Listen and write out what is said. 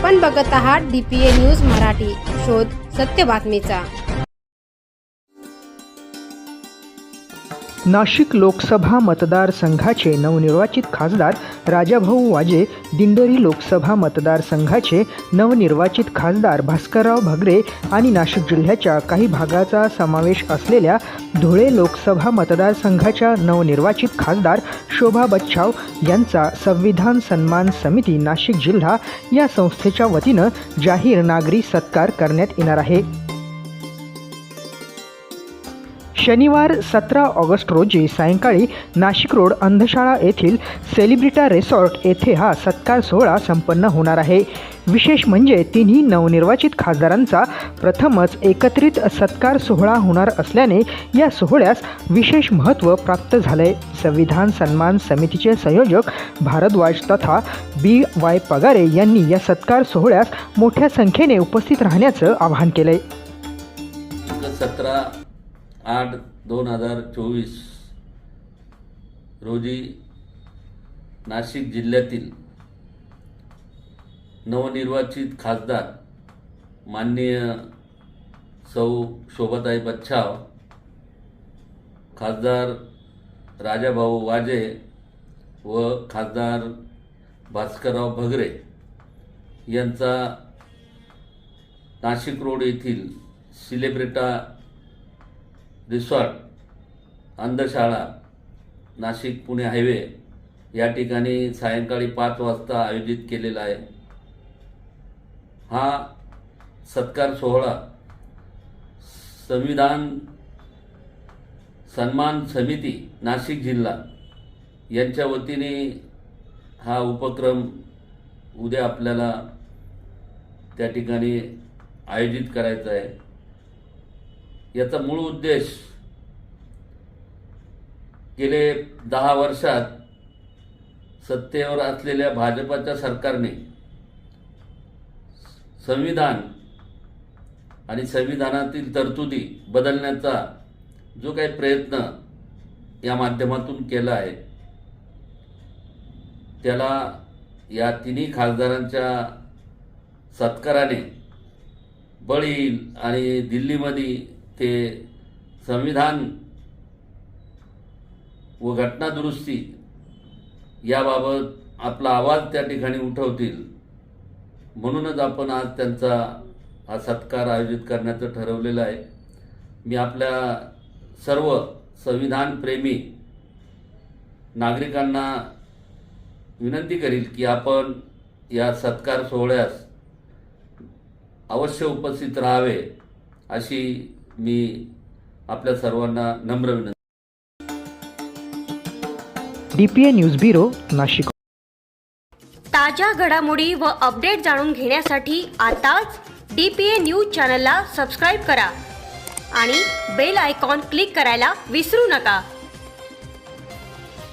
आपण बघत आहात डीपीए न्यूज मराठी. शोध सत्य बातमीचा. नाशिक लोकसभा मतदारसंघाचे नवनिर्वाचित खासदार राजाभाऊ वाजे दिंडोरी लोकसभा मतदारसंघाचे नवनिर्वाचित खासदार भास्करराव भगरे आणि नाशिक जिल्ह्याच्या काही भागाचा समावेश असलेल्या धुळे लोकसभा मतदारसंघाच्या नवनिर्वाचित खासदार शोभा बच्छाव यांचा संविधान सन्मान समिती नाशिक जिल्हा या संस्थेच्या वतीनं जाहीर नागरी सत्कार करण्यात येणार आहे. शनिवार सतरा ऑगस्ट रोजी सायंकाळी नाशिक रोड अंधशाळा येथील सेलिब्रिटा रिसॉर्ट येथे हा सत्कार सोहळा संपन्न होणार आहे. विशेष म्हणजे तिन्ही नवनिर्वाचित खासदारांचा प्रथमच एकत्रित सत्कार सोहळा होणार असल्याने या सोहळ्यास विशेष महत्त्व प्राप्त झाले संविधान सन्मान समितीचे संयोजक भारद्वाज तथा बी वाय पगारे यांनी या सत्कार सोहळ्यास मोठ्या संख्येने उपस्थित राहण्याचं आवाहन केलंय. सतरा आठ दोन हजार चोवीस रोजी नाशिक जिल्ह्यातील नवनिर्वाचित खासदार माननीय सौ शोभाताई बच्छाव खासदार राजाभाऊ वाजे व खासदार भास्करराव भगरे यांचा नाशिक रोड येथील सिलेब्रेटा रिसॉर्ट अंधशाळा नाशिक पुणे हायवे या ठिकाणी सायंकाळी पाच वाजता आयोजित केलेला आहे. हा सत्कार सोहळा संविधान सन्मान समिती नाशिक जिल्हा यांच्या वतीने हा उपक्रम उद्या आपल्याला त्या ठिकाणी आयोजित करायचा आहे. याचा मूळ उद्देश गेले दहा वर्षात सत्तेवर असलेल्या भाजपाच्या सरकारने संविधान आणि संविधानातील तरतुदी बदलण्याचा जो काही प्रयत्न या माध्यमातून केला आहे त्याला या तिन्ही खासदारांच्या सत्काराने बळील आणि दिल्लीमध्ये ते संविधान व घटनादुरुस्ती याबाबत आपला आवाज त्या ठिकाणी उठवतील. म्हणूनच आपण आज त्यांचा हा सत्कार आयोजित करण्याचं ठरवलेलं आहे. मी आपल्या सर्व संविधानप्रेमी नागरिकांना विनंती करील की आपण या सत्कार सोहळ्यास अवश्य उपस्थित राहावे अशी मी आपल्या सर्वांना नम्र विनंती. D P A news bureau Nashik. ताज्या घडामोडी व अपडेट जाणून घेण्यासाठी आताच डी पी ए न्यूज चॅनलला सबस्क्राईब करा आणि बेल आयकॉन क्लिक करायला विसरू नका.